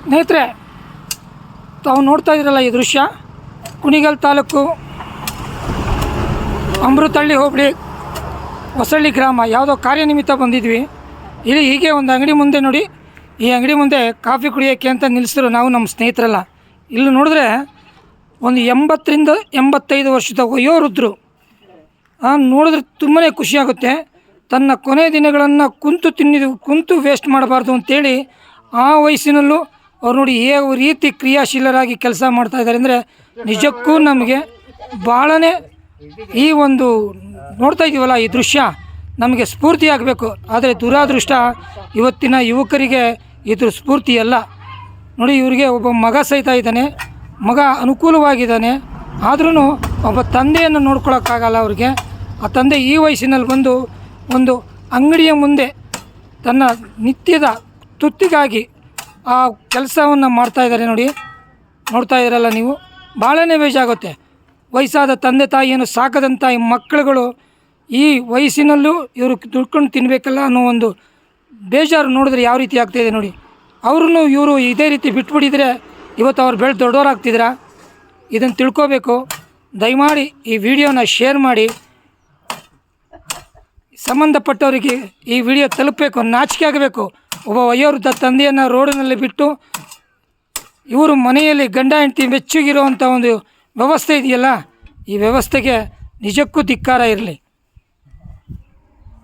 ಸ್ನೇಹಿತರೆ, ತಾವು ನೋಡ್ತಾ ಇದ್ರಲ್ಲ ಈ ದೃಶ್ಯ? ಕುಣಿಗಲ್ ತಾಲೂಕು ಅಮೃತಹಳ್ಳಿ ಹೋಬಳಿ ಹೊಸಳ್ಳಿ ಗ್ರಾಮ. ಯಾವುದೋ ಕಾರ್ಯನಿಮಿತ್ತ ಬಂದಿದ್ವಿ. ಇಲ್ಲಿ ಹೀಗೆ ಒಂದು ಅಂಗಡಿ ಮುಂದೆ ನೋಡಿ. ಈ ಅಂಗಡಿ ಮುಂದೆ ಕಾಫಿ ಕುಡಿಯೋಕ್ಕೆ ಅಂತ ನಿಲ್ಲಿಸಿದ್ರು ನಾವು ನಮ್ಮ ಸ್ನೇಹಿತರೆಲ್ಲ. ಇಲ್ಲಿ ನೋಡಿದ್ರೆ ಒಂದು ಎಂಬತ್ತರಿಂದ ಎಂಬತ್ತೈದು ವರ್ಷದ ವಯೋವೃದ್ಧರು. ನೋಡಿದ್ರೆ ತುಂಬಾ ಖುಷಿಯಾಗುತ್ತೆ ತನ್ನ ಕೊನೆ ದಿನಗಳನ್ನು ಕುಂತು ತಿನ್ನಿದು, ಕುಂತು ವೇಸ್ಟ್ ಮಾಡಬಾರ್ದು ಅಂತೇಳಿ ಆ ವಯಸ್ಸಿನಲ್ಲೂ ಅವ್ರು ನೋಡಿ ಯಾವ ರೀತಿ ಕ್ರಿಯಾಶೀಲರಾಗಿ ಕೆಲಸ ಮಾಡ್ತಾ ಇದ್ದಾರೆ ಅಂದರೆ ನಿಜಕ್ಕೂ ನಮಗೆ ಭಾಳನೇ ಈ ಒಂದು ನೋಡ್ತಾ ಇದ್ದೀವಲ್ಲ ಈ ದೃಶ್ಯ ನಮಗೆ ಸ್ಫೂರ್ತಿ ಆಗಬೇಕು ಆದರೆ ದುರಾದೃಷ್ಟ ಇವತ್ತಿನ ಯುವಕರಿಗೆ ಇದ್ರ ಸ್ಫೂರ್ತಿ ಅಲ್ಲ. ನೋಡಿ ಇವರಿಗೆ ಒಬ್ಬ ಮಗ ಸಹಿತ ಇದ್ದಾನೆ. ಮಗ ಅನುಕೂಲವಾಗಿದ್ದಾನೆ. ಆದ್ರೂ ಒಬ್ಬ ತಂದೆಯನ್ನು ನೋಡ್ಕೊಳಕ್ಕಾಗಲ್ಲ ಅವ್ರಿಗೆ. ಆ ತಂದೆ ಈ ವಯಸ್ಸಿನಲ್ಲಿ ಬಂದು ಒಂದು ಅಂಗಡಿಯ ಮುಂದೆ ತನ್ನ ನಿತ್ಯದ ತುತ್ತಿಗಾಗಿ ಆ ಕೆಲಸವನ್ನು ಮಾಡ್ತಾ ಇದ್ದಾರೆ ನೋಡಿ. ನೋಡ್ತಾ ಇದ್ದೀರಲ್ಲ ನೀವು? ಭಾಳನೇ ಬೇಜಾಗುತ್ತೆ ವಯಸ್ಸಾದ ತಂದೆ ತಾಯಿಯನ್ನು ಸಾಕದಂಥ ಈ ಮಕ್ಕಳುಗಳು ಈ ವಯಸ್ಸಿನಲ್ಲೂ ಇವರು ದುಡ್ಕೊಂಡು ತಿನ್ನಬೇಕಲ್ಲ ಅನ್ನೋ ಒಂದು ಬೇಜಾರು ನೋಡಿದ್ರೆ ಯಾವ ರೀತಿ ಆಗ್ತಾಯಿದೆ ನೋಡಿ. ಅವ್ರೂ ಇವರು ಇದೇ ರೀತಿ ಬಿಟ್ಬಿಟ್ಟಿದ್ರೆ ಇವತ್ತು ಅವ್ರು ಬೆಳೆದು ದೊಡ್ಡವರಾಗ್ತಿದ್ರ ಇದನ್ನು ತಿಳ್ಕೋಬೇಕು. ದಯಮಾಡಿ ಈ ವಿಡಿಯೋನ ಶೇರ್ ಮಾಡಿ. ಸಂಬಂಧಪಟ್ಟವರಿಗೆ ಈ ವಿಡಿಯೋ ತಲುಪಬೇಕು, ನಾಚಿಕೆ ಆಗಬೇಕು. ಒಬ್ಬ ವಯೋವೃದ್ಧ ತಂದೆಯನ್ನು ರೋಡಿನಲ್ಲಿ ಬಿಟ್ಟು ಇವರು ಮನೆಯಲ್ಲಿ ಗಂಡ ಹೆಂಡತಿ ಮೆಚ್ಚುಗಿರುವಂಥ ಒಂದು ವ್ಯವಸ್ಥೆ ಇದೆಯಲ್ಲ, ಈ ವ್ಯವಸ್ಥೆಗೆ ನಿಜಕ್ಕೂ ಧಿಕ್ಕಾರ ಇರಲಿ.